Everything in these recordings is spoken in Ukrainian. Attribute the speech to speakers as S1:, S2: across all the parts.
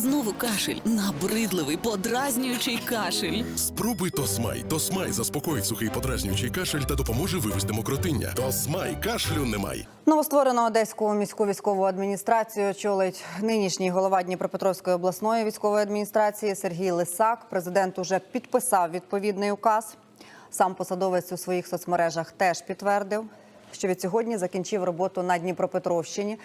S1: Знову кашель, набридливий, подразнюючий кашель.
S2: Спробуй Тосмай. Тосмай заспокоїть сухий подразнюючий кашель та допоможе вивести мокротиння. Тосмай кашлю немає.
S3: Новостворену одеську міську військову адміністрацію очолить нинішній голова Дніпропетровської обласної військової адміністрації Сергій Лисак. Президент уже підписав відповідний указ. Сам посадовець у своїх соцмережах теж підтвердив, що від сьогодні закінчив роботу на Дніпропетровщині.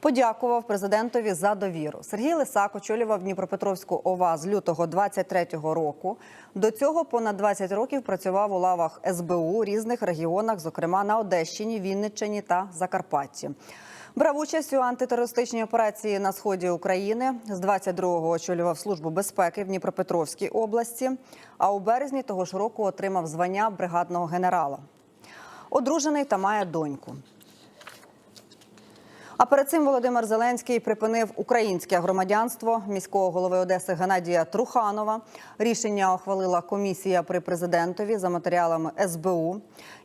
S3: Подякував президентові за довіру. Сергій Лисак очолював Дніпропетровську ОВА з лютого 23-го року. До цього понад 20 років працював у лавах СБУ у різних регіонах, зокрема на Одещині, Вінниччині та Закарпатті. Брав участь у антитерористичній операції на сході України. З 22-го очолював службу безпеки в Дніпропетровській області. А у березні того ж року отримав звання бригадного генерала. Одружений та має доньку. А перед цим Володимир Зеленський припинив українське громадянство міського голови Одеси Геннадія Труханова. Рішення ухвалила комісія при президентові за матеріалами СБУ.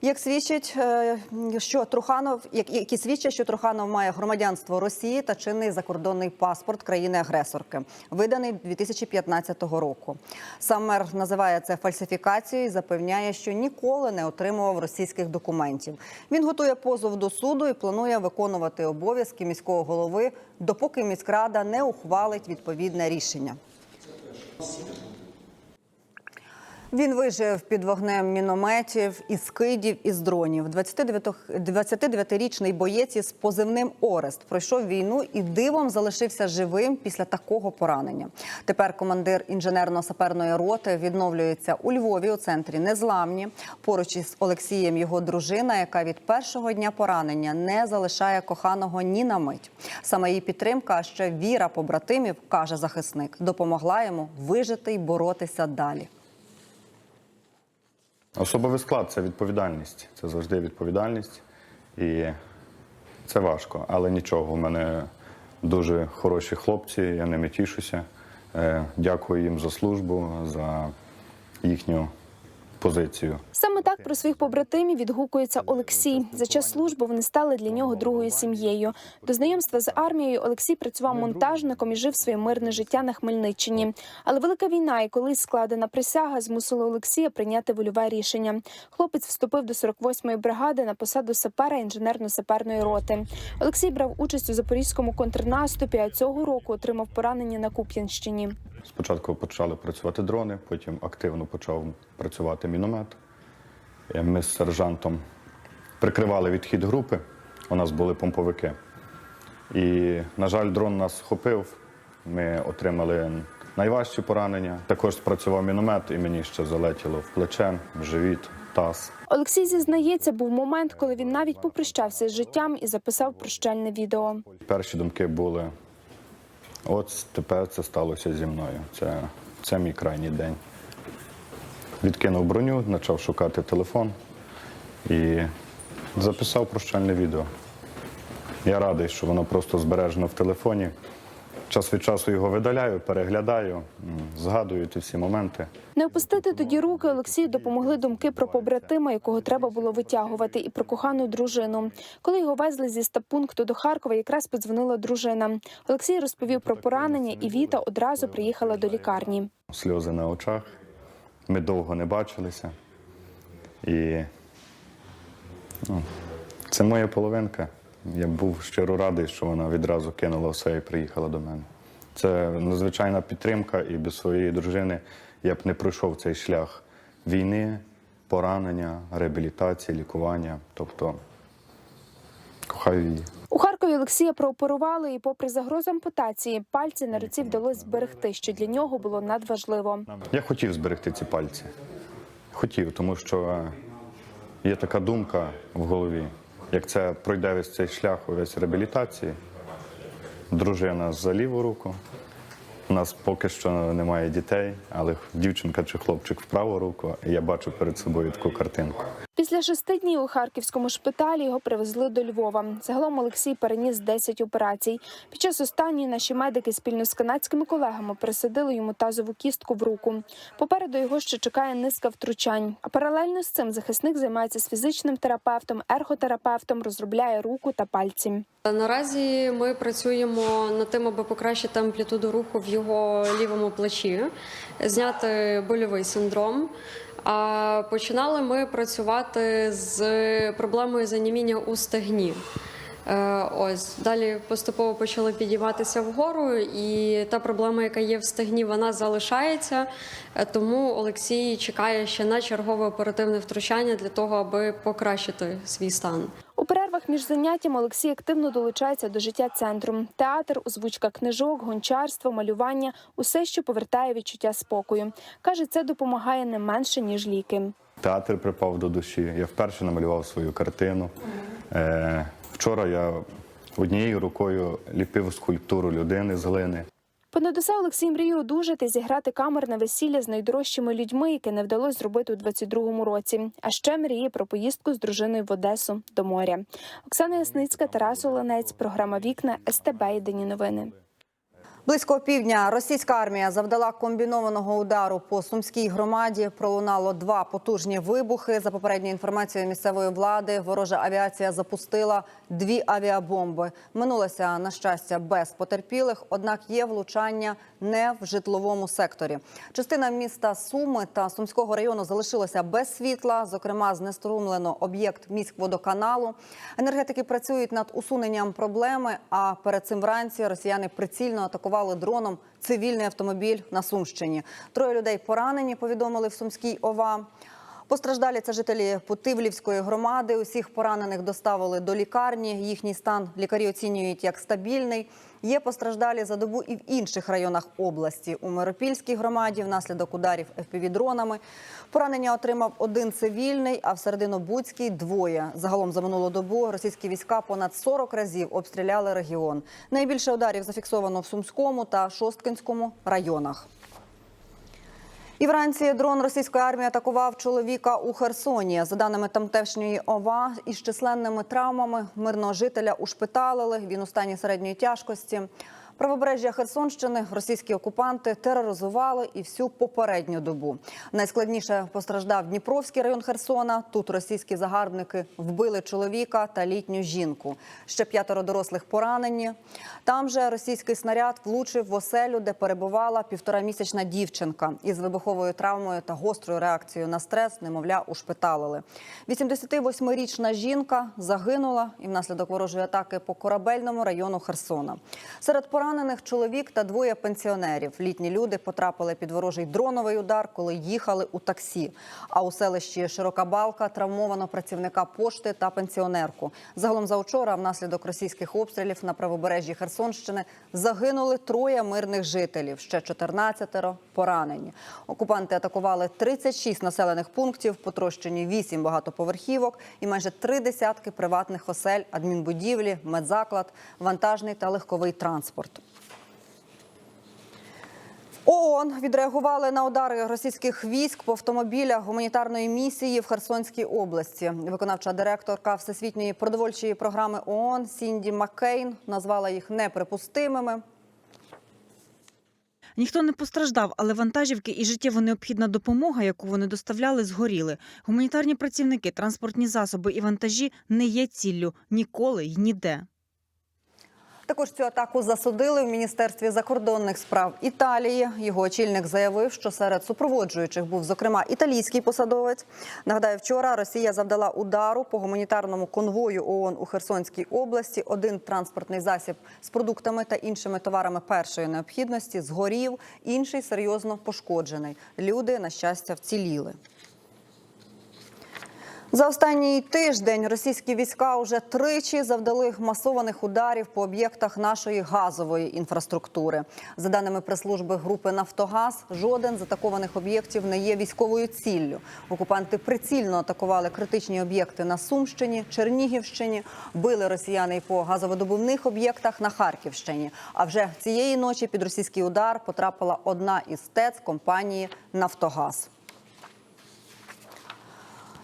S3: Як свідчить, е, що Труханов, як- які свідчать, що Труханов має громадянство Росії та чинний закордонний паспорт країни-агресорки, виданий 2015 року. Сам мер називає це фальсифікацією і запевняє, що ніколи не отримував російських документів. Він готує позов до суду і планує виконувати обов'язки міського голови, допоки міськрада не ухвалить відповідне рішення. Він вижив під вогнем мінометів, із скидів, із дронів. 29 29-річний боєць із позивним Орест пройшов війну і дивом залишився живим після такого поранення. Тепер командир інженерно-саперної роти відновлюється у Львові у центрі Незламні. Поруч із Олексієм його дружина, яка від першого дня поранення не залишає коханого ні на мить. Саме її підтримка, ще віра побратимів, каже захисник, допомогла йому вижити й боротися далі.
S4: Особовий склад це відповідальність. Це завжди відповідальність. І це важко. Але нічого. У мене дуже хороші хлопці, я ними тішуся. Е, Дякую їм за службу, за їхню позицію.
S5: Саме так про своїх побратимів відгукується Олексій. За час служби вони стали для нього другою сім'єю. До знайомства з армією Олексій працював монтажником і жив своє мирне життя на Хмельниччині. Але велика війна і колись складена присяга змусила Олексія прийняти вольове рішення. Хлопець вступив до 48-ї бригади на посаду сапера інженерно-саперної роти. Олексій брав участь у запорізькому контрнаступі, а цього року отримав поранення на Куп'янщині.
S4: Спочатку почали працювати дрони, потім активно почав працювати міномет. Е, Ми з сержантом прикривали відхід групи. У нас були помповики. І, на жаль, дрон нас схопив. Ми отримали найважчі поранення. Також спрацював міномет, і мені ще залетіло в плече, в живіт, таз.
S5: Олексій зізнається, був момент, коли він навіть попрощався з життям і записав прощальне відео.
S4: Перші думки були: от тепер це сталося зі мною. Це, це мій крайній день. Відкинув броню, почав шукати телефон і записав прощальне відео. Я радий, що воно просто збережено в телефоні. Час від часу його видаляю, переглядаю, згадую ті всі моменти.
S5: Не опустити тоді руки Олексію допомогли думки про побратима, якого треба було витягувати, і про кохану дружину. Коли його везли зі стаб-пункту до Харкова, якраз подзвонила дружина. Олексій розповів про поранення, і Віта одразу приїхала до лікарні.
S4: Сльози на очах. Ми довго не бачилися. І ну, це моя половинка. Я був щиро радий, що вона відразу кинула все і приїхала до мене. Це надзвичайна підтримка, і без своєї дружини я б не пройшов цей шлях війни, поранення, реабілітації, лікування. Тобто кохаю її.
S5: У Харкові Олексія прооперували, і, попри загрозу ампутації, пальці на руці вдалося зберегти, що для нього було надважливо.
S4: Я хотів зберегти ці пальці. Хотів, тому що е, є така думка в голові. Як це пройде весь цей шлях увесь реабілітації, дружина за ліву руку. У нас поки що немає дітей, але дівчинка чи хлопчик в праву руку. І я бачу перед собою таку картинку.
S5: Після шести днів у харківському шпиталі його привезли до Львова. Загалом Олексій переніс 10 операцій. Під час останньої наші медики спільно з канадськими колегами присадили йому тазову кістку в руку. Попереду його ще чекає низка втручань. А паралельно з цим захисник займається з фізичним терапевтом, ерготерапевтом, розробляє руку та пальці.
S6: Наразі ми працюємо над тим, аби покращити амплітуду руху в його лівому плечі, зняти больовий синдром. А починали ми працювати з проблемою заніміння у стегні. Е, Ось далі поступово почали підійматися вгору, і та проблема, яка є в стегні, вона залишається. Е, Тому Олексій чекає ще на чергове оперативне втручання для того, аби покращити свій стан.
S5: Перервах між заняттям Олексій активно долучається до життя центру. Театр, озвучка книжок, гончарство, малювання усе, що повертає відчуття спокою. Каже, це допомагає не менше ніж ліки.
S4: Театр припав до душі. Я вперше намалював свою картину. Е, вчора я однією рукою ліпив скульптуру людини з глини.
S5: Понад усе Олексій мріє одужати, зіграти камерне весілля з найдорожчими людьми, яке не вдалося зробити у 22-му році. А ще мріє про поїздку з дружиною в Одесу до моря. Оксана Ясницька, Тарас Оленець, програма Вікна СТБ. Єдині новини.
S3: Близько півдня російська армія завдала комбінованого удару по сумській громаді. Пролунало два потужні вибухи. За попередньою інформацією місцевої влади, ворожа авіація запустила дві авіабомби. Минулося на щастя без потерпілих, однак є влучання не в житловому секторі. Частина міста Суми та Сумського району залишилася без світла. Зокрема, знеструмлено об'єкт міськводоканалу. Енергетики працюють над усуненням проблеми. А перед цим вранці росіяни прицільно атакували дроном цивільний автомобіль на Сумщині. Троє людей поранені. Повідомили в Сумській ОВА. Постраждалі це жителі Путивлівської громади. Усіх поранених доставили до лікарні. Їхній стан лікарі оцінюють як стабільний. Є постраждалі за добу і в інших районах області. У Миропільській громаді внаслідок ударів ФПВ-дронами. Поранення отримав один цивільний, а в Серединобудській – двоє. Загалом за минулу добу російські війська понад 40 разів обстріляли регіон. Найбільше ударів зафіксовано в Сумському та Шосткинському районах. І вранці дрон російської армії атакував чоловіка у Херсоні. За даними тамтешньої ОВА, із численними травмами мирного жителя ушпиталили. Він у стані середньої тяжкості. Правобережжя Херсонщини російські окупанти тероризували і всю попередню добу. Найскладніше постраждав Дніпровський район Херсона. Тут російські загарбники вбили чоловіка та літню жінку. Ще п'ятеро дорослих поранені. Там же російський снаряд влучив в оселю, де перебувала півторамісячна дівчинка із вибуховою травмою та гострою реакцією на стрес. Немовля ушпиталили. 88-річна жінка загинула і внаслідок ворожої атаки по корабельному району Херсона. Серед поранених чоловік та двоє пенсіонерів. Літні люди потрапили під ворожий дроновий удар, коли їхали у таксі. А у селищі Широка Балка травмовано працівника пошти та пенсіонерку. Загалом за учора, внаслідок російських обстрілів на правобережжі Херсонщини, загинули троє мирних жителів. Ще 14 поранені. Окупанти атакували 36 населених пунктів, потрощені 8 багатоповерхівок і майже три десятки приватних осель, адмінбудівлі, медзаклад, вантажний та легковий транспорт. ООН відреагували на удари російських військ по автомобілях гуманітарної місії в Херсонській області. Виконавча директорка Всесвітньої продовольчої програми ООН Сінді Маккейн назвала їх неприпустимими.
S7: Ніхто не постраждав, але вантажівки і життєво необхідна допомога, яку вони доставляли, згоріли. Гуманітарні працівники, транспортні засоби і вантажі не є ціллю ніколи й ніде.
S3: Також цю атаку засудили в міністерстві закордонних справ Італії. Його очільник заявив, що серед супроводжуючих був зокрема італійський посадовець. Нагадаю, вчора Росія завдала удару по гуманітарному конвою ООН у Херсонській області. Один транспортний засіб з продуктами та іншими товарами першої необхідності згорів, інший серйозно пошкоджений. Люди, на щастя, вціліли. За останній тиждень російські війська уже тричі завдали масованих ударів по об'єктах нашої газової інфраструктури. За даними прес-служби групи Нафтогаз, жоден з атакованих об'єктів не є військовою ціллю. Окупанти прицільно атакували критичні об'єкти на Сумщині, Чернігівщині, били росіяни по газовидобувних об'єктах на Харківщині. А вже цієї ночі під російський удар потрапила одна із ТЕЦ компанії Нафтогаз.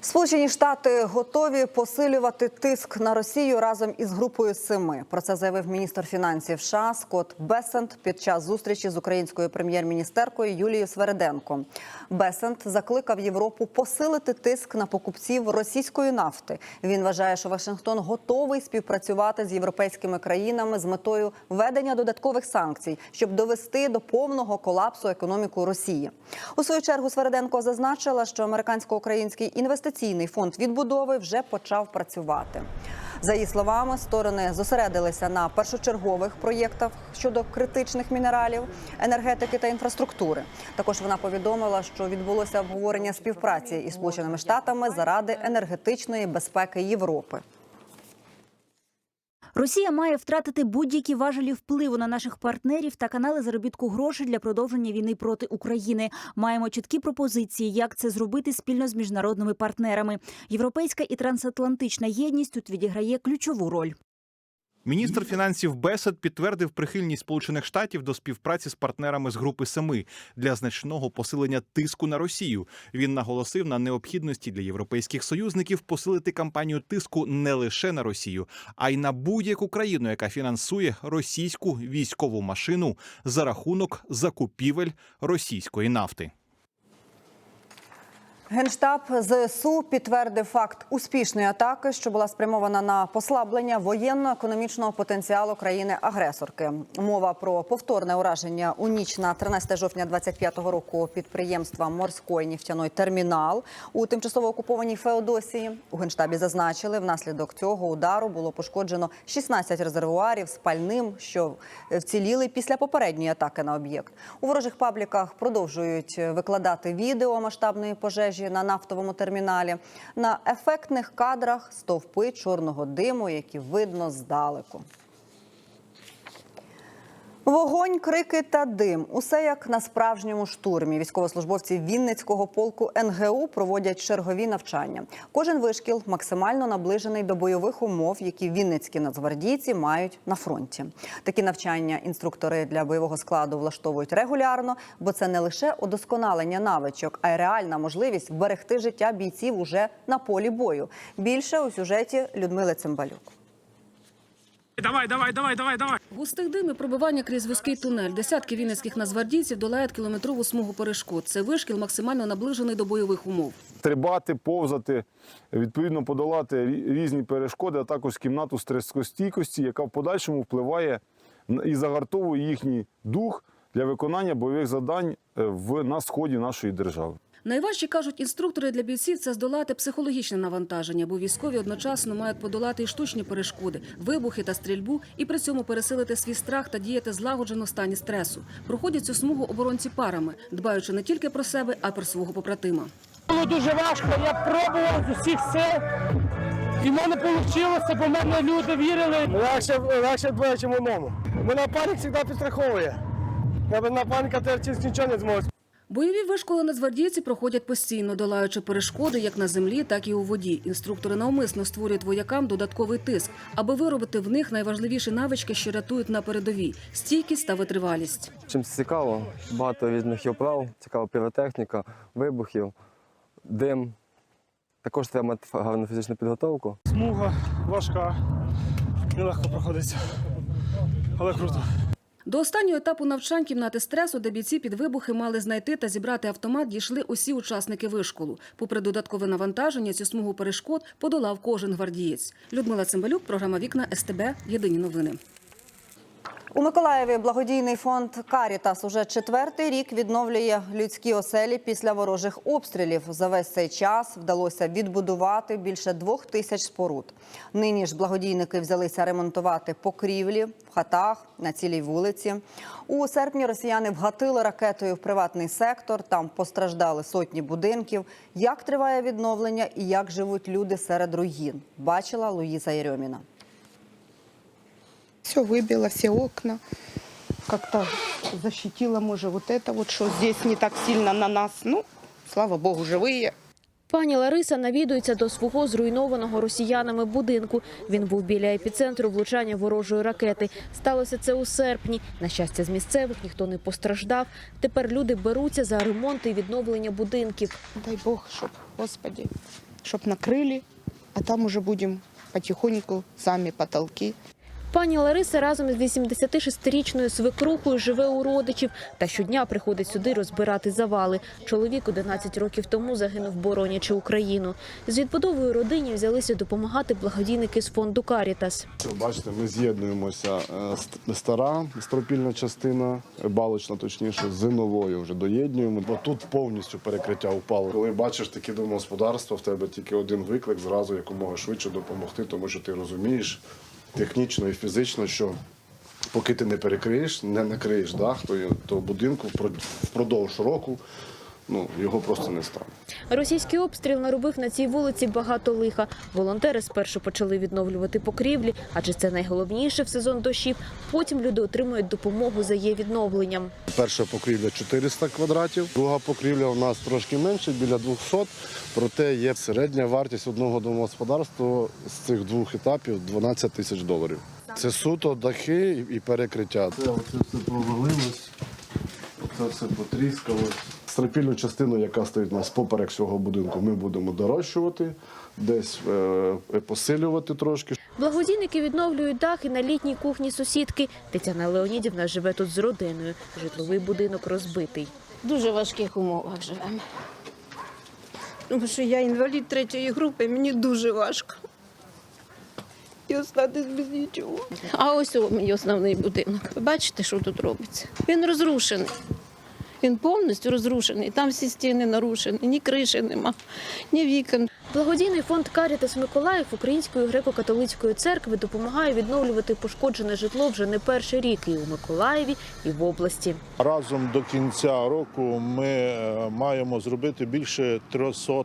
S3: Сполучені Штати готові посилювати тиск на Росію разом із групою семи. Про це заявив міністр фінансів США Скотт Бесент під час зустрічі з українською прем'єр-міністеркою Юлією Свереденко. Бесент закликав Європу посилити тиск на покупців російської нафти. Він вважає, що Вашингтон готовий співпрацювати з європейськими країнами з метою введення додаткових санкцій, щоб довести до повного колапсу економіку Росії. У свою чергу Свереденко зазначила, що американсько-український інвестиційний фонд відбудови вже почав працювати. За її словами, сторони зосередилися на першочергових проєктах щодо критичних мінералів, енергетики та інфраструктури. Також вона повідомила, що відбулося обговорення співпраці із Сполученими Штатами заради енергетичної безпеки Європи.
S8: Росія має втратити будь-які важелі впливу на наших партнерів та канали заробітку грошей для продовження війни проти України. Маємо чіткі пропозиції, як це зробити спільно з міжнародними партнерами. Європейська і трансатлантична єдність тут відіграє ключову роль.
S9: Міністр фінансів Бесед підтвердив прихильність Сполучених Штатів до співпраці з партнерами з групи Семи для значного посилення тиску на Росію. Він наголосив на необхідності для європейських союзників посилити кампанію тиску не лише на Росію, а й на будь-яку країну, яка фінансує російську військову машину за рахунок закупівель російської нафти.
S3: Генштаб ЗСУ підтвердив факт успішної атаки, що була спрямована на послаблення воєнно-економічного потенціалу країни-агресорки. Мова про повторне ураження у ніч на 13 жовтня 25-го року підприємства Морський нефтяний термінал у тимчасово окупованій Феодосії. У генштабі зазначили, внаслідок цього удару було пошкоджено 16 резервуарів з пальним, що вціліли після попередньої атаки на об'єкт. У ворожих пабліках продовжують викладати відео масштабної пожежі на нафтовому терміналі. На ефектних кадрах стовпи чорного диму, які видно здалеку. Вогонь, крики та дим усе як на справжньому штурмі. Військовослужбовці Вінницького полку НГУ проводять чергові навчання. Кожен вишкіл максимально наближений до бойових умов, які вінницькі нацгвардійці мають на фронті. Такі навчання інструктори для бойового складу влаштовують регулярно, бо це не лише удосконалення навичок, а й реальна можливість вберегти життя бійців уже на полі бою. Більше у сюжеті Людмили Цимбалюк.
S10: Давай, давай, давай, давай, давай.
S11: Густих дим і пробивання крізь вузький тунель. Десятки вінницьких нацгвардійців долають кілометрову смугу перешкод. Це вишкіл максимально наближений до бойових умов.
S12: стрибати, повзати, відповідно подолати різні перешкоди, а також кімнату стрескостійкості, яка в подальшому впливає і загартовує їхній дух для виконання бойових завдань е, на сході нашої держави.
S11: Найважче кажуть інструктори для бійців це здолати психологічне навантаження, бо військові одночасно мають подолати і штучні перешкоди, вибухи та стрільбу, і при цьому пересилити свій страх та діяти злагоджено в стані стресу. Проходять цю смугу оборонці парами, дбаючи не тільки про себе, а й про свого побратима.
S10: Було дуже важко. Я пробував з усіх сил. І в мене вийшло, бо в мене люди вірили. Легше, легше двоє, чим одному. Мене панік завжди підстраховує. На паніка теж нічого не зможе.
S11: Бойові вишколи нацгвардійці проходять постійно, долаючи перешкоди як на землі, так і у воді. Інструктори навмисно створюють воякам додатковий тиск, аби виробити в них найважливіші навички, що рятують на передовій стійкість та витривалість.
S13: Чим цікаво, багато різних є вправ, цікава піротехніка, вибухів, дим. Також треба мати гарну фізичну підготовку.
S10: Смуга важка, нелегко проходиться. Але круто.
S11: До останнього етапу навчань кімнати стресу, де бійці під вибухи мали знайти та зібрати автомат, дійшли усі учасники вишколу. Попри додаткове навантаження, цю смугу перешкод подолав кожен гвардієць. Людмила Цимбалюк, програма Вікна СТБ. Єдині новини.
S3: У Миколаєві благодійний фонд Карітас уже четвертий рік відновлює людські оселі після ворожих обстрілів. За весь цей час вдалося відбудувати більше двох тисяч споруд. Нині ж благодійники взялися ремонтувати покрівлі в хатах на цілій вулиці. У серпні росіяни вгатили ракетою в приватний сектор. Там постраждали сотні будинків. Як триває відновлення і як живуть люди серед руїн? Бачила Луїза Єрьоміна
S14: Все выбило, все окна. Как-то защитило, может, вот это вот, что здесь не так сильно на нас. Ну, слава богу, живые.
S5: Пані Лариса навідується до свого зруйнованого росіянами будинку. Він був біля епіцентру влучання ворожої ракети. Сталося це у серпні. На щастя, з місцевих ніхто не постраждав. Тепер люди беруться за ремонт і відновлення будинків.
S14: Дай Бог, чтоб, Господи, чтобы накрыли, а там уже будем потихоньку сами потолки.
S15: Пані Лариса разом із 86-річною свекрухою живе у родичів та щодня приходить сюди розбирати завали. Чоловік 11 років тому загинув, боронячи Україну. З відбудовою родині взялися допомагати благодійники з фонду Карітас.
S12: Бачите, ми з'єднуємося е, стара стропільна частина, балочна точніше, з новою вже доєднуємо, бо тут повністю перекриття впало. Коли бачиш такі домогосподарства, в тебе тільки один виклик, зразу якомога швидше допомогти, тому що ти розумієш технічно і фізично, що поки ти не перекриєш, не накриєш дах, то, то будинку впро- впродовж року ну, його просто не стане.
S15: Російський обстріл наробив на цій вулиці багато лиха. Волонтери спершу почали відновлювати покрівлі, адже це найголовніше в сезон дощів. Потім люди отримують допомогу за її відновленням.
S12: Перша покрівля 400 квадратів, друга покрівля у нас трошки менше, біля 200, проте є середня вартість одного домогосподарства з цих двох етапів 12 тисяч доларів. Це суто дахи і- перекриття. Це оце все провалилось, це все потріскалось. Стропільну частину, яка стоїть у нас поперек цього будинку, ми будемо дорощувати, десь е, посилювати трошки.
S15: Благодійники відновлюють дах і на літній кухні сусідки. Тетяна Леонідівна живе тут з родиною. Житловий будинок розбитий.
S16: В дуже важких умовах живемо. Тому що я інвалід третьої групи, мені дуже важко. І остатись без нічого. А ось о, мій основний будинок. Ви бачите, що тут робиться? Він розрушений. Він повністю розрушений. Там всі стіни нарушені, ні криші нема, ні вікон.
S15: Благодійний фонд Карітас Миколаїв Української греко-католицької церкви допомагає відновлювати пошкоджене житло вже не перший рік і у Миколаєві, і в області.
S17: Разом до кінця року ми е, маємо зробити більше 300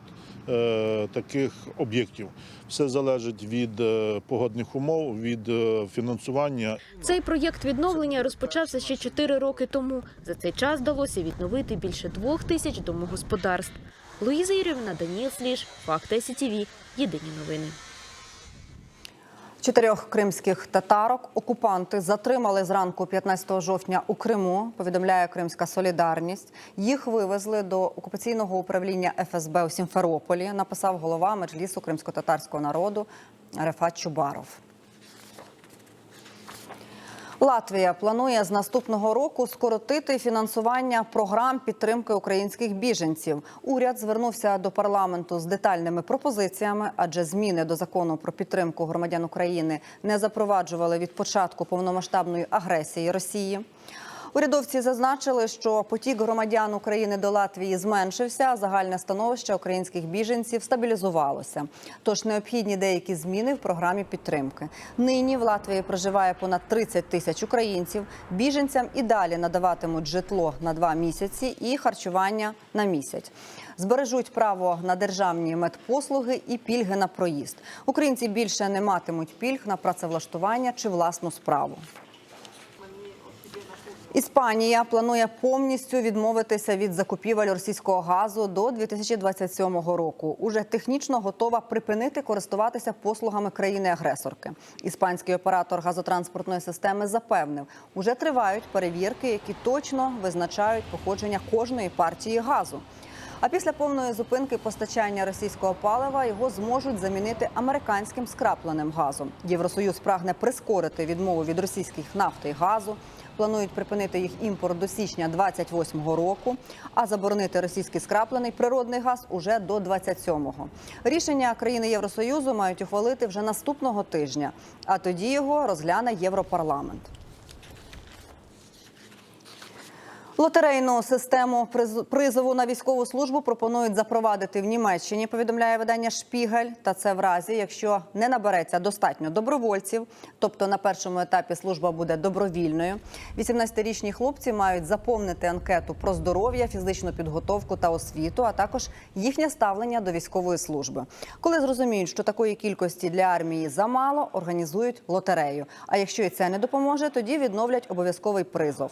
S17: е, таких об'єктів. Все залежить від е, погодних умов, від фінансування.
S15: Цей проєкт відновлення розпочався ще 4 роки тому. За цей час вдалося відновити більше двох тисяч домогосподарств. Луїза Юрівна, Даніл Сліж, Факти СІТІВІ. Єдині новини.
S3: Чотирьох кримських татарок окупанти затримали зранку 15 жовтня у Криму. Повідомляє Кримська Солідарність. Їх вивезли до окупаційного управління ФСБ у Сімферополі. Написав голова меджлісу кримсько-татарського народу Рефат Чубаров. Латвія планує з наступного року скоротити фінансування програм підтримки українських біженців. Уряд звернувся до парламенту з детальними пропозиціями, адже зміни до закону про підтримку громадян України не запроваджували від початку повномасштабної агресії Росії. Урядовці зазначили, що потік громадян України до Латвії зменшився, а загальне становище українських біженців стабілізувалося. Тож необхідні деякі зміни в програмі підтримки. Нині в Латвії проживає понад 30 тисяч українців. Біженцям і далі надаватимуть житло на два місяці і харчування на місяць. Збережуть право на державні медпослуги і пільги на проїзд. Українці більше не матимуть пільг на працевлаштування чи власну справу. Іспанія планує повністю відмовитися від закупівель російського газу до 2027 року. Уже технічно готова припинити користуватися послугами країни-агресорки. Іспанський оператор газотранспортної системи запевнив, уже тривають перевірки, які точно визначають походження кожної партії газу. А після повної зупинки постачання російського палива його зможуть замінити американським скрапленим газом. Євросоюз прагне прискорити відмову від російських нафти і газу. Планують припинити їх імпорт до січня 28-го року, а заборонити російський скраплений природний газ уже до 27-го. Рішення країни Євросоюзу мають ухвалити вже наступного тижня, а тоді його розгляне Європарламент. Лотерейну систему призову на військову службу пропонують запровадити в Німеччині. Повідомляє видання Шпігель. Та це в разі, якщо не набереться достатньо добровольців, тобто на першому етапі служба буде добровільною. 18-річні хлопці мають заповнити анкету про здоров'я, фізичну підготовку та освіту, а також їхнє ставлення до військової служби. Коли зрозуміють, що такої кількості для армії замало, організують лотерею. А якщо і це не допоможе, тоді відновлять обов'язковий призов.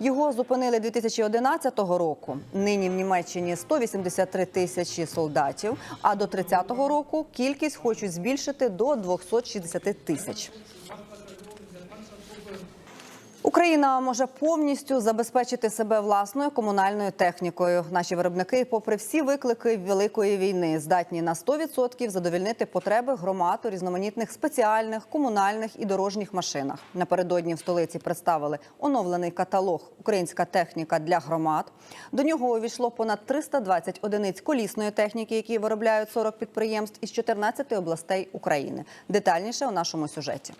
S3: Його зупинили 2011 року. Нині в Німеччині 183 тисячі солдатів. А до 30-го року кількість хочуть збільшити до 260 тисяч. Україна може повністю забезпечити себе власною комунальною технікою. Наші виробники, попри всі виклики великої війни, здатні на 100% задовільнити потреби громад у різноманітних спеціальних, комунальних і дорожніх машинах. Напередодні в столиці представили оновлений каталог Українська техніка для громад. До нього увійшло понад 320 одиниць колісної техніки, які виробляють 40 підприємств із 14 областей України. Детальніше у нашому сюжеті.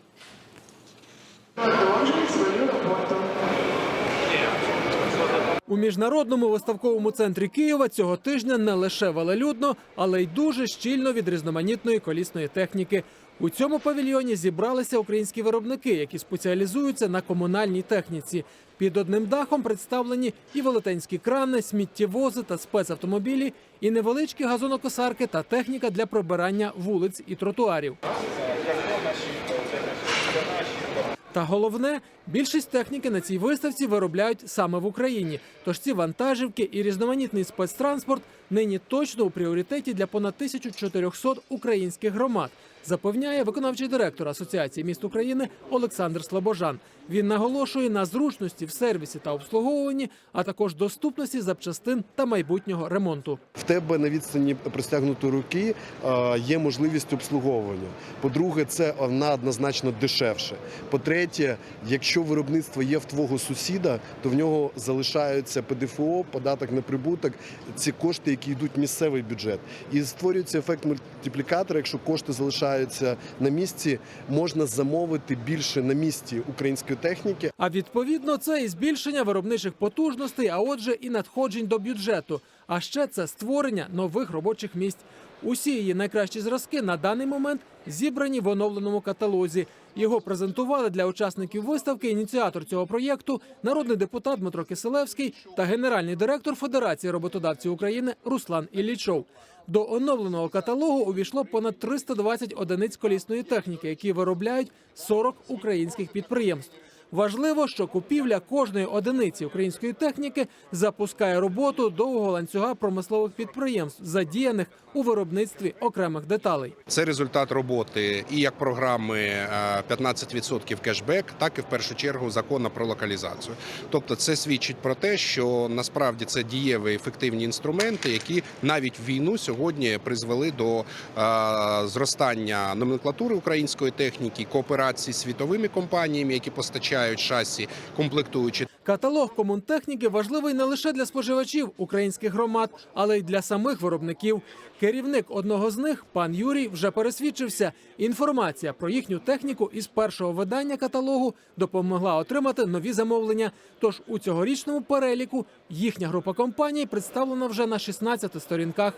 S10: У міжнародному виставковому центрі Києва цього тижня не лише велелюдно, але й дуже щільно від різноманітної колісної техніки. У цьому павільйоні зібралися українські виробники, які спеціалізуються на комунальній техніці. Під одним дахом представлені і велетенські крани, сміттєвози та спецавтомобілі, і невеличкі газонокосарки та техніка для прибирання вулиць і тротуарів. Та головне, більшість техніки на цій виставці виробляють саме в Україні. Тож ці вантажівки і різноманітний спецтранспорт нині точно у пріоритеті для понад 1400 українських громад, запевняє виконавчий директор Асоціації міст України Олександр Слобожан. Він наголошує на зручності в сервісі та обслуговуванні, а також доступності запчастин та майбутнього ремонту.
S18: в тебе на відстані простягнутої руки е, є можливість обслуговування. По-друге, це вона однозначно дешевше. По-третє, якщо виробництво є в твого сусіда, то в нього залишаються ПДФО, податок на прибуток, ці кошти, які йдуть в місцевий бюджет. І створюється ефект мультиплікатора. Якщо кошти залишаються на місці, можна замовити більше на місці української техніки.
S10: А відповідно, це і збільшення виробничих потужностей, а отже, і надходжень до бюджету. А ще це створення нових робочих місць. Усі її найкращі зразки на даний момент зібрані в оновленому каталозі. Його презентували для учасників виставки ініціатор цього проєкту, народний депутат Дмитро Киселевський та генеральний директор Федерації роботодавців України Руслан Іллічов. До оновленого каталогу увійшло понад 320 одиниць колісної техніки, які виробляють 40 українських підприємств. Важливо, що купівля кожної одиниці української техніки запускає роботу довгого ланцюга промислових підприємств, задіяних у виробництві окремих деталей.
S19: Це результат роботи і як програми е, 15% кешбек, так і в першу чергу закону про локалізацію. Тобто, це свідчить про те, що насправді це дієві ефективні інструменти, які навіть війну сьогодні призвели до е, зростання номенклатури української техніки, кооперації з світовими компаніями, які постачають шасі, комплектуючі.
S10: Каталог комунтехніки важливий не лише для споживачів українських громад, але й для самих виробників. Керівник одного з них, пан Юрій, вже пересвідчився. Інформація про їхню техніку із першого видання каталогу допомогла отримати нові замовлення. Тож у цьогорічному переліку їхня група компаній представлена вже на 16 сторінках.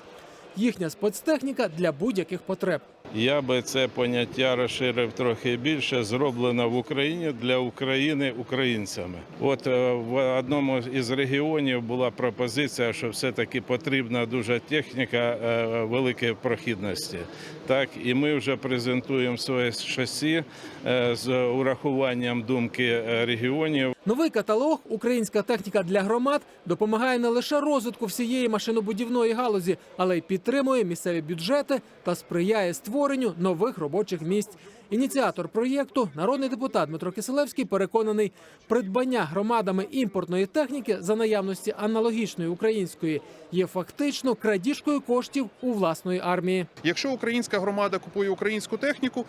S10: Їхня спецтехніка для будь-яких потреб.
S20: Я би це поняття розширив трохи більше. Зроблено в Україні для України українцями. От е, в одному із регіонів була пропозиція, що все-таки потрібна дуже техніка е, великої прохідності. Так, і ми вже презентуємо своє шасі е, з урахуванням думки е, регіонів.
S10: Новий каталог Українська техніка для громад допомагає не лише розвитку всієї машинобудівної галузі, але й підтримує місцеві бюджети та сприяє створенню нових робочих місць. Ініціатор проєкту, народний депутат Дмитро Киселевський, переконаний, придбання громадами імпортної техніки за наявності аналогічної української є фактично крадіжкою коштів у власної армії.
S21: Якщо українська громада купує українську техніку,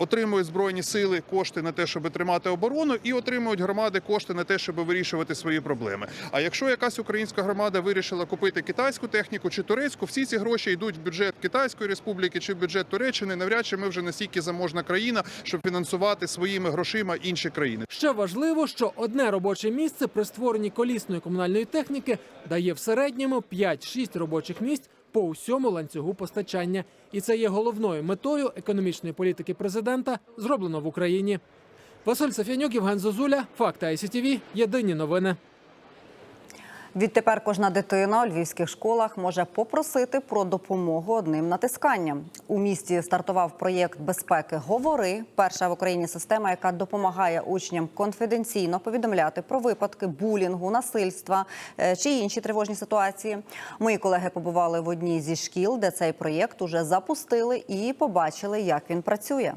S21: отримують збройні сили кошти на те, щоб тримати оборону, і отримують громади кошти на те, щоб вирішувати свої проблеми. А якщо якась українська громада вирішила купити китайську техніку чи турецьку, всі ці гроші йдуть в бюджет Китайської республіки чи в бюджет Туреччини. Навряд чи ми вже настільки заможна країна, щоб фінансувати своїми грошима інші країни.
S10: Ще важливо, що одне робоче місце при створенні колісної комунальної техніки дає в середньому 5-6 робочих місць по усьому ланцюгу постачання, і це є головною метою економічної політики президента, зроблено в Україні. Василь Сафянюк, Євген Зозуля, Факти ICTV, Єдині новини.
S3: Відтепер кожна дитина у львівських школах може попросити про допомогу одним натисканням. У місті стартував проєкт безпеки Говори. Перша в Україні система, яка допомагає учням конфіденційно повідомляти про випадки булінгу, насильства е, чи інші тривожні ситуації. Мої колеги побували в одній зі шкіл, де цей проєкт уже запустили і побачили, як він працює.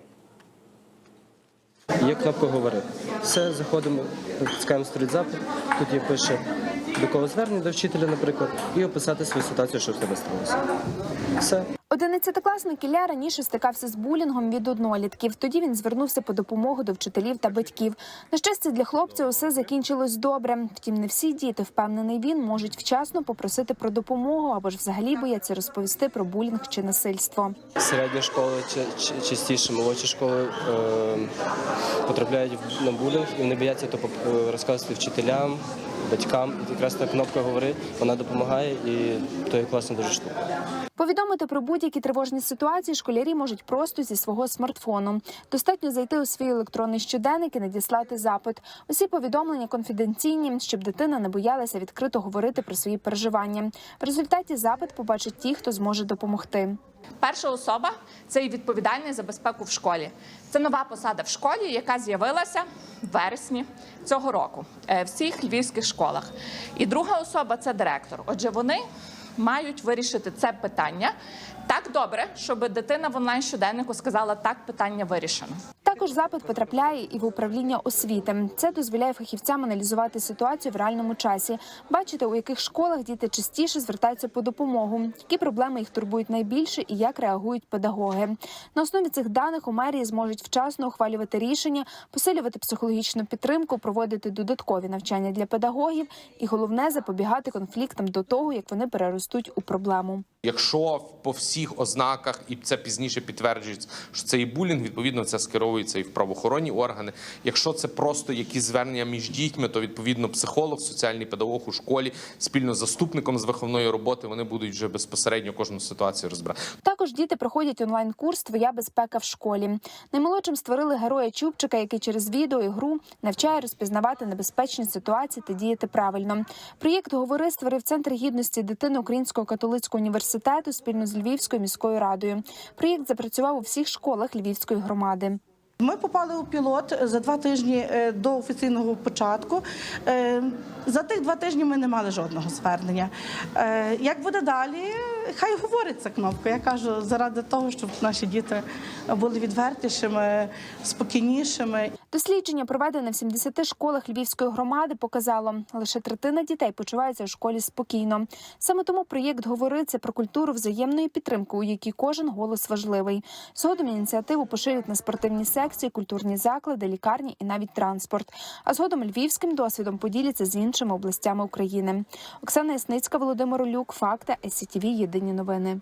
S22: Є кнопка Говори. Все, заходимо, натискаємо «Створити запит. Тут є пише до кого звернення, до вчителя, наприклад, і описати свою ситуацію, що в тебе сталося. Все.
S5: Одинадцятикласник Ілля раніше стикався з булінгом від однолітків. Тоді він звернувся по допомогу до вчителів та батьків. На щастя, для хлопця усе закінчилось добре. Втім, не всі діти, впевнений він, можуть вчасно попросити про допомогу або ж взагалі бояться розповісти про булінг чи насильство.
S22: Середня школа частіше, молодші школи е, потрапляють в- на булінг і вони бояться то поп- розказувати вчителям, батькам. І якраз та кнопка Говори вона допомагає, і то є класна дуже штука.
S5: Повідомити про будь-які тривожні ситуації школярі можуть просто зі свого смартфону. Достатньо зайти у свій електронний щоденник і надіслати запит. Усі повідомлення конфіденційні, щоб дитина не боялася відкрито говорити про свої переживання. В результаті запит побачить ті, хто зможе допомогти.
S23: Перша особа це і відповідальний за безпеку в школі. Це нова посада в школі, яка з'явилася в вересні цього року е, в всіх львівських школах. І друга особа це директор. Отже, вони мають вирішити це питання так добре, щоб дитина в онлайн щоденнику сказала так, питання вирішено.
S5: Також запит потрапляє і в управління освіти. Це дозволяє фахівцям аналізувати ситуацію в реальному часі, бачити, у яких школах діти частіше звертаються по допомогу, які проблеми їх турбують найбільше і як реагують педагоги. На основі цих даних у мерії зможуть вчасно ухвалювати рішення, посилювати психологічну підтримку, проводити додаткові навчання для педагогів і головне запобігати конфліктам до того, як вони переростуть у проблему.
S24: Якщо по всіх ознаках, і це пізніше підтверджується, що це і булінг, відповідно це скеровується і в правоохоронні органи. Якщо це просто якісь звернення між дітьми, то відповідно психолог, соціальний педагог у школі спільно з заступником з виховної роботи вони будуть вже безпосередньо кожну ситуацію розбирати.
S5: Також діти проходять онлайн-курс Твоя безпека в школі. Наймолодшим створили героя Чубчика, який через відео і гру навчає розпізнавати небезпечні ситуації та діяти правильно. Проєкт говори створив центр гідності дитини Українського католицького університету спільно з Львівською міською радою. Проєкт запрацював у всіх школах Львівської громади.
S25: Ми попали у пілот за два тижні е, до офіційного початку. Е, За тих два тижні ми не мали жодного звернення. Е, Як буде далі? Хай говорить ця кнопка. Я кажу, заради того, щоб наші діти були відвертішими, спокійнішими.
S5: Дослідження, проведене в 70 школах Львівської громади, показало, лише третина дітей почувається у школі спокійно. Саме тому проєкт говорить це про культуру взаємної підтримки, у якій кожен голос важливий. Згодом ініціативу поширюють на спортивні секції, культурні заклади, лікарні і навіть транспорт. А згодом львівським досвідом поділяться з іншими областями України. Оксана Ясницька, Володимир Олюк, Факти, СІТВ, Єдині новини.